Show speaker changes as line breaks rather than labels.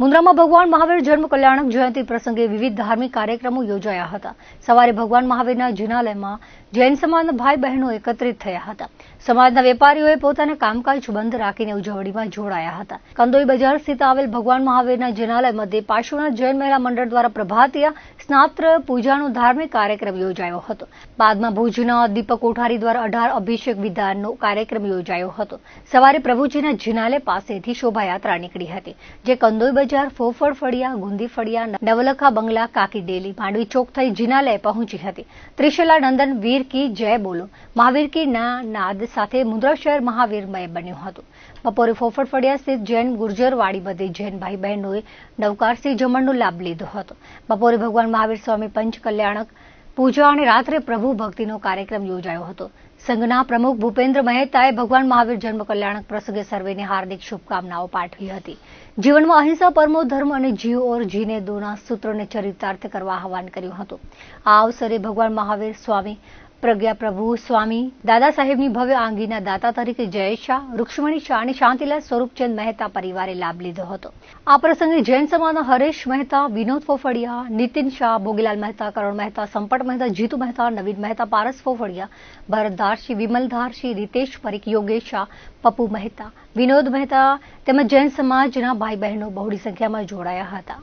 મુન્દ્રામાં ભગવાન મહાવીર જન્મ કલ્યાણક જયંતિ પ્રસંગે વિવિધ ધાર્મિક કાર્યક્રમો યોજાયા હતા. સવારે ભગવાન મહાવીરના જિનાલયમાં જૈન સમાજના ભાઈ બહેનો એકત્રિત થયા હતા. સમાજના વેપારીઓએ પોતાના કામકાજ બંધ રાખીને ઉજવણીમાં જોડાયા હતા. કંદોઈ બજાર સ્થિત આવેલ ભગવાન મહાવીરના જિનાલય મધ્યે પાર્શ્વનાથ જૈન મહિલા મંડળ દ્વારા પ્રભાતિયા સ્નાત્ર પૂજાનો ધાર્મિક કાર્યક્રમ યોજાયો હતો. બાદમાં ભુજના દીપક કોઠારી દ્વારા અઢાર અભિષેક વિધાનનો કાર્યક્રમ યોજાયો હતો. સવારે પ્રભુજીના જિનાલય પાસેથી શોભાયાત્રા નીકળી હતી, જે કંદોઈ બજાર ફોફળ ફળિયા, ગુંદી ફળિયા, નવલખા બંગલા, કાકી ડેલી, માંડવી ચોક થઈ જિનાલય પહોંચી હતી. ત્રિશલા નંદન, વીર કી જય બોલો. મહાવીર કી ના, નાદ સાથે મુદ્રા શહેર મહાવીરમય બન્યું હતું. બપોરે ફોફળ ફળિયા સ્થિત જૈન ગુર્જરવાડી બધી જૈન ભાઈ બહેનોએ નવકારસિંહ જમણનો લાભ લીધો હતો. બપોરે ભગવાન મહાવીર સ્વામી પંચ કલ્યાણક પૂજા અને રાત્રે પ્રભુ ભક્તિનો કાર્યક્રમ યોજાયો હતો. સંઘના પ્રમુખ ભૂપેન્દ્ર મહેતાએ ભગવાન મહાવીર જન્મ કલ્યાણક પ્રસંગે સર્વેને હાર્દિક શુભકામનાઓ પાઠવી હતી. જીવનમાં અહિંસા, પરમો ધર્મ અને જીવ ઓર જીને દોના સૂત્રોને ચરિતાર્થ કરવા આહવાન કર્યું હતું. આ અવસરે ભગવાન મહાવીર સ્વામી પ્રજ્ઞા પ્રભુ સ્વામી દાદા સાહેબની ભવ્ય આંગીના દાતા તરીકે જયેશ શાહ રૂક્ષ્મણી શાહ અને શાંતિલાલ સ્વરૂપચંદ મહેતા પરિવારે લાભ લીધો હતો. આ પ્રસંગે જૈન સમાજના હરેશ મહેતા, વિનોદ ફોફડિયા, નીતિન શાહ, ભોગીલાલ મહેતા, કરણ મહેતા સંપટ મહેતા, જીતુ મહેતા, નવીન મહેતા, પારસ ફોફડિયા ભરત ધારશી વિમલ ધારશી રીતેશ પરીખ, યોગેશ શાહ, પપ્પુ મહેતા, વિનોદ મહેતા તેમજ જૈન સમાજના ભાઈ બહેનો બહોળી સંખ્યામાં જોડાયા હતા.